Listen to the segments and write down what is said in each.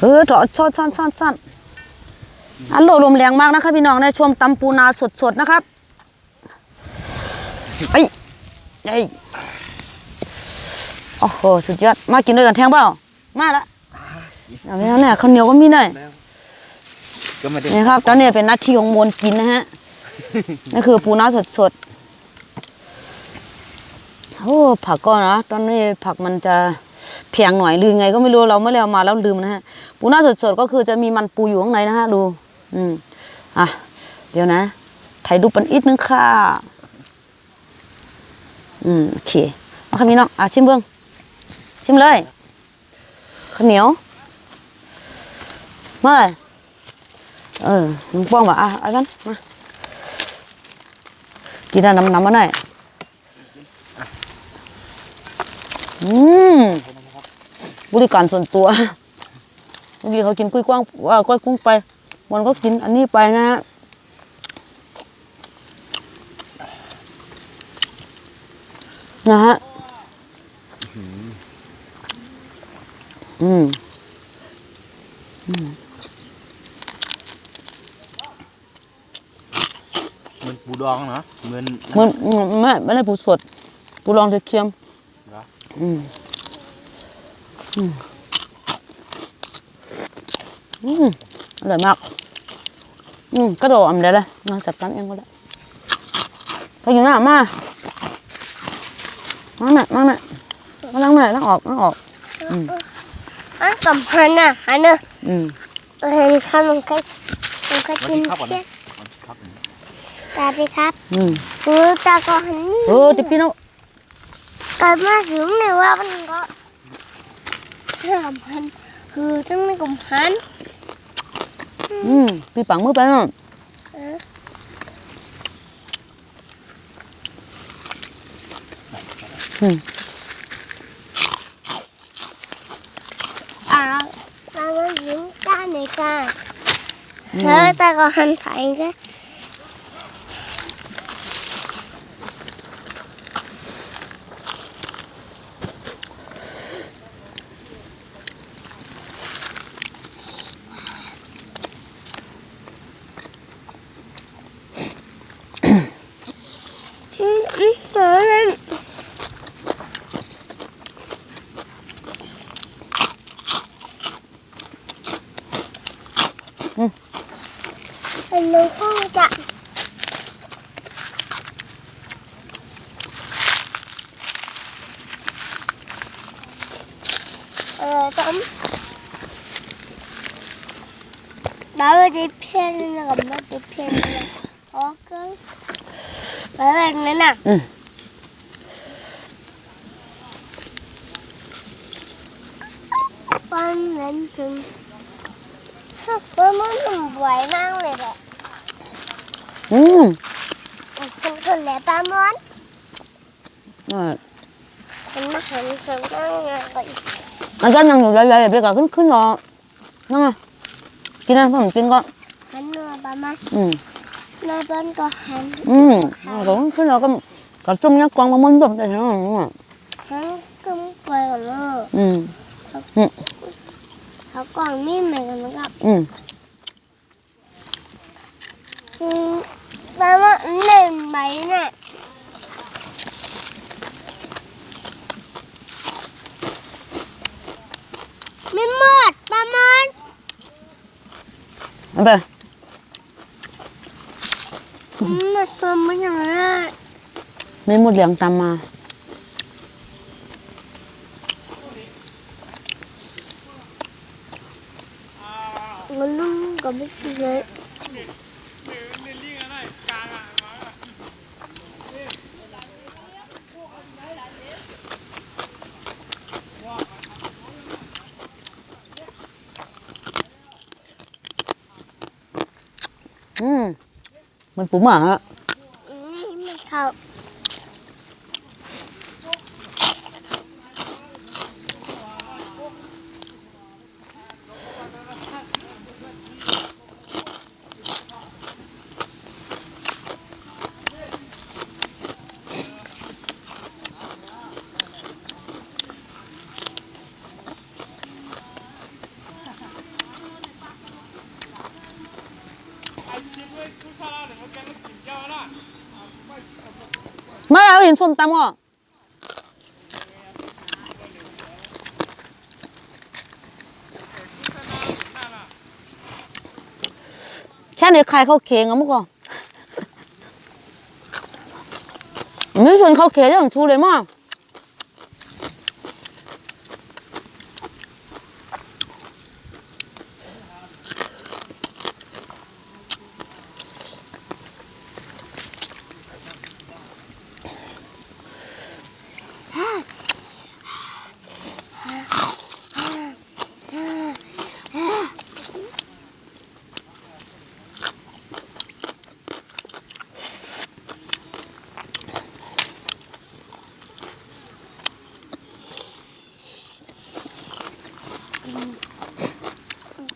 เออถอดชอนซ่อนซ่อนซ่อนอันโหลลมแรงมากนะคะพี่น้องนะชมตำปูนาสดๆนะครับไอ้ยไอ้ยโอ้โหสุดยอดมากินด้วยกันแทงเปล่ามาละเอาไปแล้วเนี่ยข้าวเหนียวก็มีหน่อยก็ไม่ได้นี่ครับตอนนี้เป็นหน้าที่ของมนกินนะฮะนี่คือปูนาสดๆโอ้ผักก็นะตอนนี้ผักมันจะ แพงหน่อยหรือไงก็ไม่รู้เราไม่ได้เอามาแล้วลืมนะฮะปูนาสดๆก็คือจะมีมันปูอยู่ข้างในนะฮะดู อืมอะเดี๋ยวนะถ่ายรูปันอีกนึงค่ะ อืมโอเคมาค่ะพี่น้องอะชิมเบิ้งชิมเลยข้าวเหนียวมาเลยเออลุงป้องบอกอะเอากันมากินน้ำน้ำมาหน่อยอืม บริการส่วนตัวเมื่อกี้เขากินกุ้ยกว้างว่าก้อยกุ้งไป มันก็กินอันนี้ไปนะฮะนะฮะอืมเหมือนปูดองเนาะเหมือนมันไม่ไม่ได้ปูสดปูรองจะเคียมเหรออืม อืมอืมอร่อยมาก อืมกระโดดอ่ำเดี๋ยวเลยมาจัดการเองก็ได้ไปอยู่หน้ามานั่งหน่อยนั่งหน่อยมานั่งหน่อยนั่งออกนั่งออกอันกับพันอะอันเนอะอืมเออข้าวมันก็มันก็วันกินที่ครับก่อนเพี้นะยวันที่ครับตาไปครับ อืมคือตาก็หันนี่เออติปีโนเกิดมาถึงในว่ามันก็ เชื่อมพันคือต้องไม่กลุ่มพันอืมปีปังมือไปเนาะ เออ อืม อ่าตาก็ยิ้มตาในกาเธอตาก็หันไปก็อืมอืมเออ เป็นน้องห้องจะ เออต้มแล้วจะเพี้ยนแล้วก็ไม่ได้เพี้ยนเลยโอเคแล้วแบบนั้นน่ะอืมปั้นนั้นถึงว่า มันหนุ่มไหวมากเลยแหละอืมคนคนแหละปลามอนอ่าคนมาหันหันนั่งงานก็อีกอาจารย์ยังอยู่ใหญ่ๆเบียก็ขึ้นขึ้นรอนั่งมากินนะพ่อผมกินก็หันมาปลามาอืมนายบอลก็หันอืมก็ขึ้นรอก็ก็จุ่มยักกวางมามันจุ่มแต่ยังหันก็ไม่ไปกันเลยอืมเขาก่อนมีเหมือนกันนะครับอืมอืมปลามาเล่นไหมน่ะไม่หมดปลามอน เอาไปมาชมมันอย่างไรไม่หมดเหลียงตามมา มันลุ่มก็ไม่กินเลย อืม มันปูหมาอะ มาแล้วเห็นส้มตำอะแค่นี้ใครเข้าเค้งอะมั้อก่อนไม่ชวนเข้าเค้งอย่างชูเลยมั้ง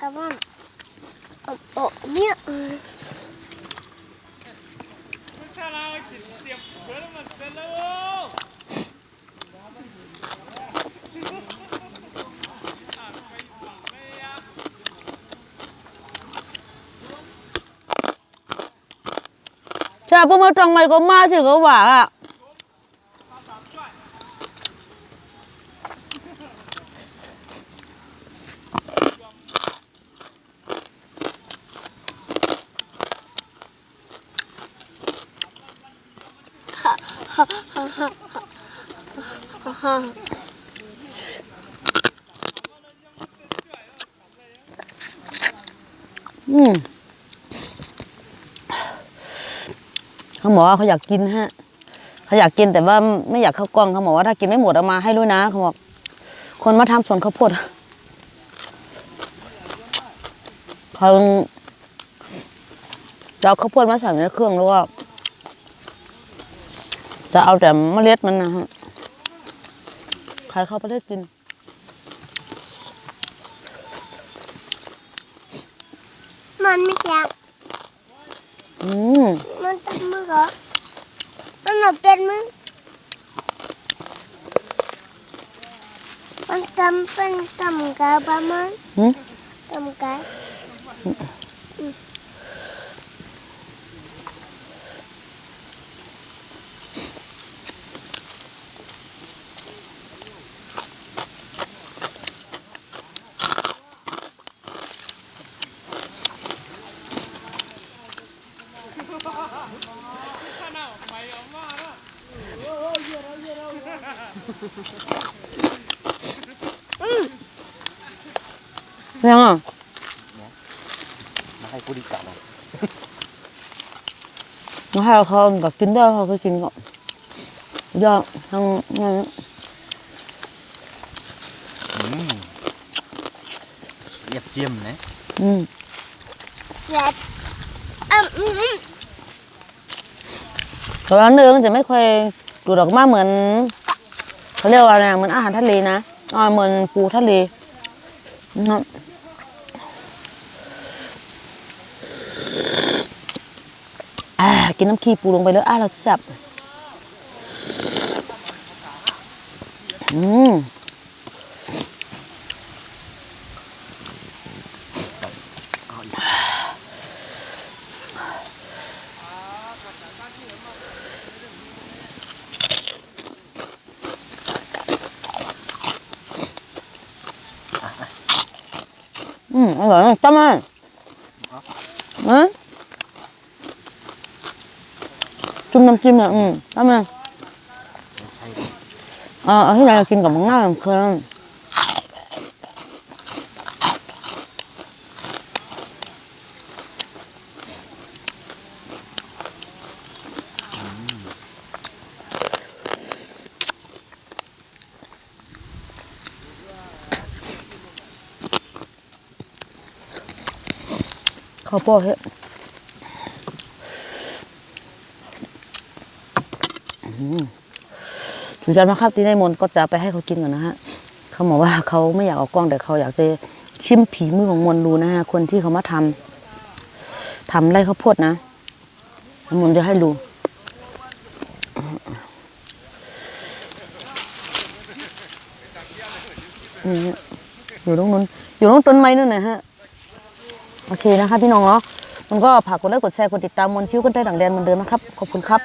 Come on. Oh, oh, yeah. ใช่พวกมันตรงไหนก็ มาสิก็ว่าอะอืมเขาบอกว่าเขาอยากกินฮะเขาอยากกินแต่ว่าไม่อยากเข้ากล้องเขาบอกว่าถ้ากินไม่หมดเอามาให้ด้วยนะเขาบอกคนมาทำสวนข้าวโพดเขาจะเอาข้าวโพดมาใส่ในเครื่องแล้วก็จะเอาแต่เมล็ดมันนะฮะ ใครเข้าประเทศจีนมันไม่แข็งอืมมันตัมือเหรอมันหนเป็นมือมันทำเป็นทำกาบ้ามันหืมทำกา ยังอะมาให้กูดีกว่าเลยมาให้เขาก็กินได้เขาก็กินก็ยากทั้งนั้นอืมเรียบเจียมนะอืมแย่อืมอืมอืมแต่ว่าเนื้อมันจะไม่ค่อยดูดออกมาเหมือน เขาเรียกว่าอะไรเหมือนอาหารทะเลนะอ่าเหมือนปูทะเลนะครับอ่ากินน้ำขี้ปูลงไปเลยอ้าเราแซ่บอืม อืมอร่อยจังเลยอืมจุ่มน้ำจิ้มเลยอื เลยใส่ใส่เออเอาที่ไหนกินกับมังงะเครื่องข้าวโพดเฮ้ยถึงจะมาครับที่ในมนต์ก็จะไปให้เขากินก่อนนะฮะเขาบอกว่าเขาไม่อยากออกกล้องแต่เขาอยากจะชิมผีมือของมนต์ดูนะฮะคนที่เขามาทำทำไรข้าวโพดนะมนต์จะให้ดูอืมอยู่ตรงนู้นอยู่ตรงต้นไม้นู่นนะฮะ โอเคนะคะพี่น้องเนาะมันก็ฝากกดไลค์กดแชร์กดติดตามมนชิวกันได้ดังแดนเหมือนเดิมนะครับ ขอบคุณครับ